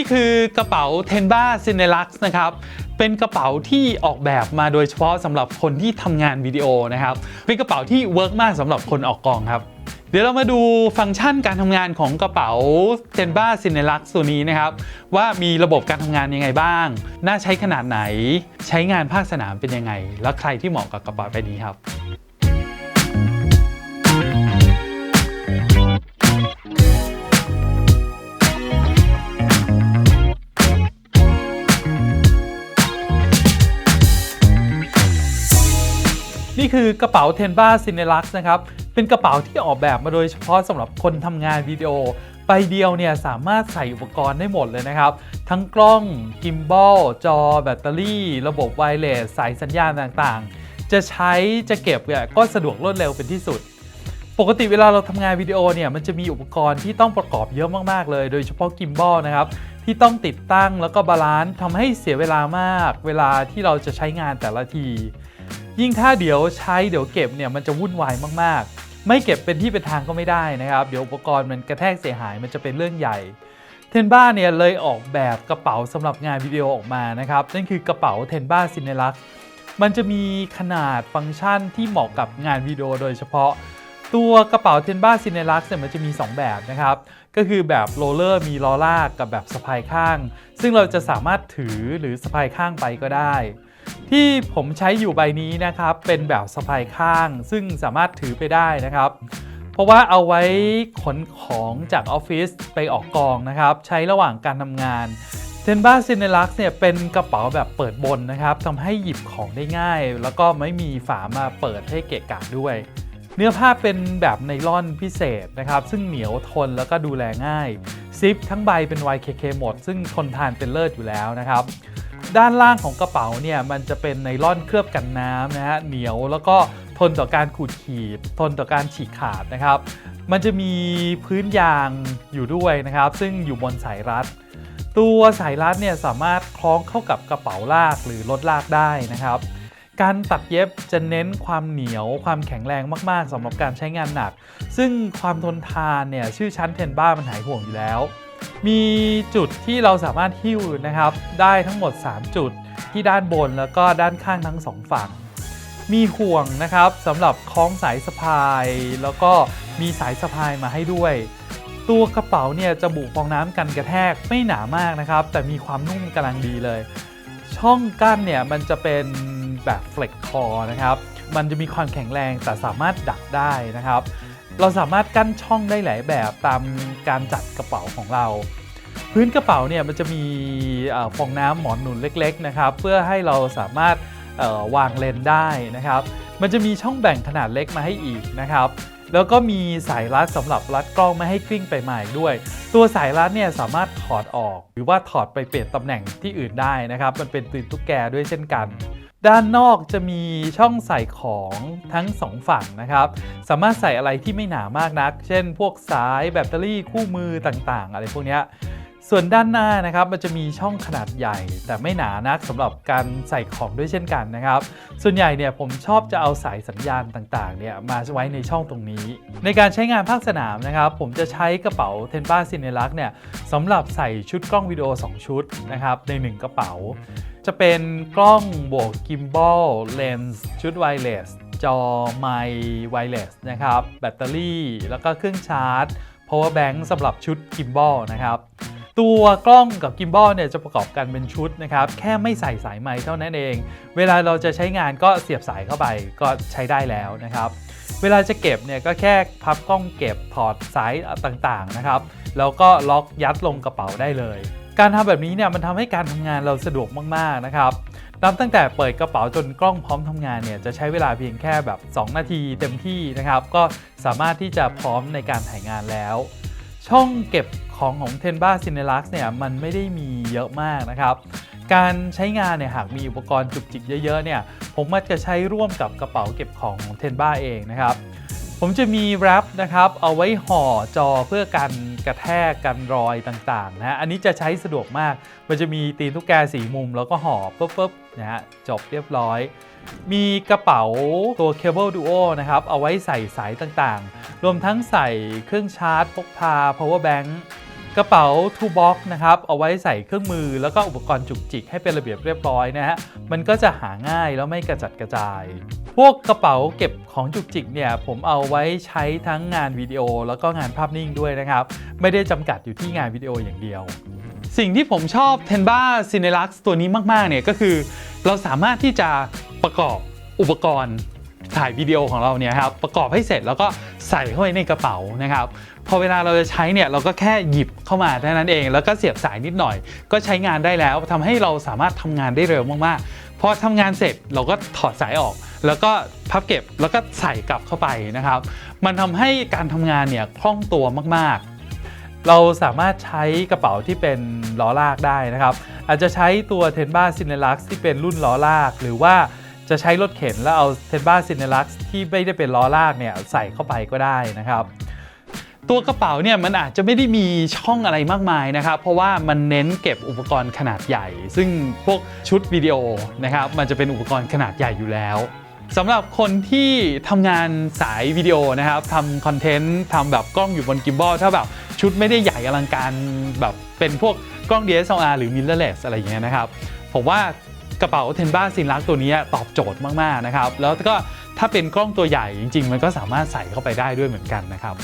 นี่คือกระเป๋า Tenba Cinelux นะครับ เป็นกระเป๋าที่ออกแบบมาโดยเฉพาะสำหรับคนที่ทำงานวิดีโอนะครับ เป็นกระเป๋าที่เวิร์กมากสำหรับคนออกกองครับเดี๋ยวเรามาดูฟังก์ชันการทำงานของกระเป๋า Tenba Cinelux ตัวนี้นะครับ ว่ามีระบบการทำงานยังไงบ้าง น่าใช้ขนาดไหน ใช้งานภาคสนามเป็นยังไง แล้วใครที่เหมาะกับกระเป๋าใบนี้ครับ นี่คือกระเป๋า Tenba Cinelux นะครับ เป็นกระเป๋าที่ออกแบบมาโดยเฉพาะสำหรับคนทำงานวิดีโอใบเดียวเนี่ยสามารถใส่อุปกรณ์ได้หมดเลยนะครับ ทั้งกล้องกิมบอลจอ แบตเตอรี่ ระบบไวเลสสายสัญญาณต่างๆ จะใช้จะเก็บเนี่ยก็สะดวกรวดเร็วเป็นที่สุด ปกติเวลาเราทำงานวิดีโอเนี่ยมันจะมีอุปกรณ์ที่ต้องประกอบเยอะมากๆเลย โดยเฉพาะกิมบอลนะครับ ที่ต้องติดตั้งแล้วก็บาลานซ์ทำให้เสียเวลามาก เวลาที่เราจะใช้งานแต่ละที ยิ่งถ้าเดี๋ยวใช้เดี๋ยวเก็บเนี่ยมันจะวุ่นวายมากๆ ไม่เก็บเป็นที่เป็นทางก็ไม่ได้นะครับ เดี๋ยวอุปกรณ์มันกระแทกเสียหายมันจะเป็นเรื่องใหญ่เทนบ้าเนี่ยเลยออกแบบกระเป๋าสำหรับงานวิดีโอออกมานะครับ นั่นคือกระเป๋าเทนบ้าซินเนลักมันจะมีขนาดฟังก์ชันที่เหมาะกับงานวิดีโอโดยเฉพาะ ตัวกระเป๋าเทนบ้าซินเนลักเนี่ยมันจะมี 2 แบบนะครับ ก็คือแบบโรลเลอร์มีล้อลากกับแบบสะพายข้าง ซึ่งเราจะสามารถถือหรือสะพายข้างไปก็ได้ ที่ผมใช้อยู่ใบนี้นะครับ เป็นแบบสะพายข้างซึ่งสามารถถือไปได้นะครับ เพราะว่าเอาไว้ขนของจากออฟฟิศไปออกกองนะครับ ใช้ระหว่างการทำงานเทนบ้าซินเนลักเนี่ยเป็นกระเป๋าแบบเปิดบนนะครับทำให้หยิบของได้ง่าย แล้วก็ไม่มีฝามาเปิดให้เกะกะด้วย เนื้อผ้าเป็นแบบไนล่อนพิเศษนะครับ ซึ่งเหนียวทนแล้วก็ดูแลง่ายซิปทั้งใบเป็น YKK หมด ซึ่งทนทานเป็นเลิศอยู่แล้วนะครับ ด้านล่างของกระเป๋าเนี่ยมันจะเป็นไนล่อนเคลือบกันน้ำนะฮะเหนียวแล้วก็ทนต่อการขูดขีด ทนต่อการฉีกขาดนะครับ มันจะมีพื้นยางอยู่ด้วยนะครับ ซึ่งอยู่บนสายรัด ตัวสายรัดเนี่ยสามารถคล้องเข้ากับกระเป๋าลากหรือรถลากได้นะครับ การตัดเย็บจะเน้นความเหนียวความแข็งแรงมาก ๆสำหรับการใช้งานหนัก ซึ่งความทนทานเนี่ยชื่อชั้นเทนบ้ามันหายห่วงอยู่แล้ว มีจุดที่เราสามารถหิ้วนะครับ ได้ทั้งหมด 3 จุดที่ด้านบนแล้วก็ด้านข้างทั้งสองฝั่ง มีห่วงนะครับสำหรับคล้องสายสะพาย แล้วก็มีสายสะพายมาให้ด้วย ตัวกระเป๋าเนี่ยจะบุฟองน้ำกันกระแทกไม่หนามากนะครับ แต่มีความนุ่มกำลังดีเลย ช่องกั้นเนี่ยมันจะเป็นแบบเฟล็กคอนะครับ มันจะมีความแข็งแรงแต่สามารถดักได้นะครับ เราสามารถกั้นช่องได้หลายแบบตามการจัดกระเป๋าของเรา พื้นกระเป๋าเนี่ยมันจะมีฟองน้ำหมอนหนุนเล็กๆนะครับเพื่อให้เราสามารถวางเลนได้นะครับ มันจะมีช่องแบ่งขนาดเล็กมาให้อีกนะครับ แล้วก็มีสายรัดสำหรับรัดกล้องไม่ให้กลิ้งไปมาอีกด้วย ตัวสายรัดเนี่ยสามารถถอดออก หรือว่าถอดไปเปลี่ยนตำแหน่งที่อื่นได้นะครับ มันเป็นตีนตุ๊กแกด้วยเช่นกัน ด้านนอกจะมีช่องใส่ของทั้งสองฝั่งนะครับ สามารถใส่อะไรที่ไม่หนามากนัก เช่น พวกสายแบตเตอรี่คู่มือต่างๆ อะไรพวกนี้ส่วนด้านหน้านะครับมันจะมีช่องขนาดใหญ่ แต่ไม่หนานักสำหรับการใส่ของด้วยเช่นกันนะครับ ส่วนใหญ่เนี่ยผมชอบจะเอาสายสัญญาณต่างๆเนี่ยมาไว้ในช่องตรงนี้ ในการใช้งานภาคสนามนะครับ ผมจะใช้กระเป๋า t e n b a c i n e l u x เนี่ยสำหรับใส่ชุดกล้องวิดีโอ 2 ชุดนะครับใน 1 กระเป๋า จะเป็นกล้องบวกกิมบอลเลนส์ชุดไวเลสจอไมค์ไวเลสนะครับ แบตเตอรี่ แล้วก็เครื่องชาร์จ power bank สำหรับชุดกิมบอลนะครับ ตัวกล้องกับกิมบอลเนี่ยจะประกอบกันเป็นชุดนะครับ แค่ไม่ใส่สายไม้เท่านั้นเอง เวลาเราจะใช้งานก็เสียบสายเข้าไปก็ใช้ได้แล้วนะครับ เวลาจะเก็บเนี่ยก็แค่พับกล้องเก็บถอดสายต่างๆนะครับ แล้วก็ล็อกยัดลงกระเป๋าได้เลย การทำแบบนี้เนี่ยมันทำให้การทำงานเราสะดวกมากๆนะครับนับตั้งแต่เปิดกระเป๋าจนกล้องพร้อมทำงานเนี่ยจะใช้เวลาเพียงแค่แบบ 2 นาทีเต็มที่นะครับ ก็สามารถที่จะพร้อมในการถ่ายงานแล้ว ช่องเก็บของของ Tenba Cinelux เนี่ยมันไม่ได้มีเยอะมากนะครับ การใช้งานเนี่ยหากมีอุปกรณ์จุกจิกเยอะๆเนี่ยผมมักจะใช้ร่วมกับกระเป๋าเก็บของของ Tenba เองนะครับ ผมจะมีแรปนะครับเอาไว้ห่อจอเพื่อกัน กระแทกกันรอยต่างๆนะฮะอันนี้จะใช้สะดวกมาก มันจะมีตีนตุ๊กแกสีมุมแล้วก็ห่อปุ๊บๆนะฮะจบเรียบร้อย มีกระเป๋าตัว Cable Duo นะครับเอาไว้ใส่สายต่างๆ รวมทั้งใส่เครื่องชาร์จพกพา power bank กระเป๋า t o box นะครับ เอาไว้ใส่เครื่องมือแล้วก็อุปกรณ์จุกจิกให้เป็นระเบียบเรียบร้อยนะฮะ มันก็จะหาง่ายแล้วไม่กระจัดกระจาย พวกกระเป๋าเก็บของจุกจิกเนี่ยผมเอาไว้ใช้ทั้งงานวิดีโอ แล้วก็งานภาพนิ่งด้วยนะครับ ไม่ได้จำกัดอยู่ที่งานวิดีโออย่างเดียว สิ่งที่ผมชอบ Tenba Cinelux ตัวนี้มากๆเนี่ยก็คือ เราสามารถที่จะประกอบอุปกรณ์ถ่ายวิดีโอของเราเนี่ยครับประกอบให้เสร็จแล้วก็ ใส่เข้าไปในกระเป๋านะครับ พอเวลาเราจะใช้เนี่ยเราก็แค่หยิบเข้ามาเท่านั้นเอง แล้วก็เสียบสายนิดหน่อย ก็ใช้งานได้แล้วทำให้เราสามารถทำงานได้เร็วมากๆพอทำงานเสร็จเราก็ถอดสายออก แล้วก็พับเก็บแล้วก็ใส่กลับเข้าไปนะครับ มันทำให้การทำงานเนี่ยคล่องตัวมากๆเราสามารถใช้กระเป๋าที่เป็นล้อลากได้นะครับ อาจจะใช้ตัว Tenba Cinelux ที่เป็นรุ่นล้อลาก หรือว่า จะใช้รถเข็นแล้วเอา Tenba Cinelux ที่ไม่ได้เป็นล้อลากเนี่ยใส่เข้าไปก็ได้นะครับ ตัวกระเป๋าเนี่ยมันอาจจะไม่ได้มีช่องอะไรมากมายนะครับ เพราะว่ามันเน้นเก็บอุปกรณ์ขนาดใหญ่ ซึ่งพวกชุดวิดีโอนะครับมันจะเป็นอุปกรณ์ขนาดใหญ่อยู่แล้วสำหรับคนที่ทำงานสายวิดีโอนะครับทำคอนเทนต์ทำแบบกล้องอยู่บนกิมบอลถ้าแบบชุดไม่ได้ใหญ่อลังการแบบเป็นพวกกล้อง DSLR หรือ mirrorless อะไรอย่างเงี้ยนะครับ ผมว่า กระเป๋าเทนบ้าซินลักตัวนี้ตอบโจทย์มาก ๆ นะครับ แล้วก็ถ้าเป็นกล้องตัวใหญ่จริง ๆ มันก็สามารถใส่เข้าไปได้ด้วยเหมือนกันนะครับ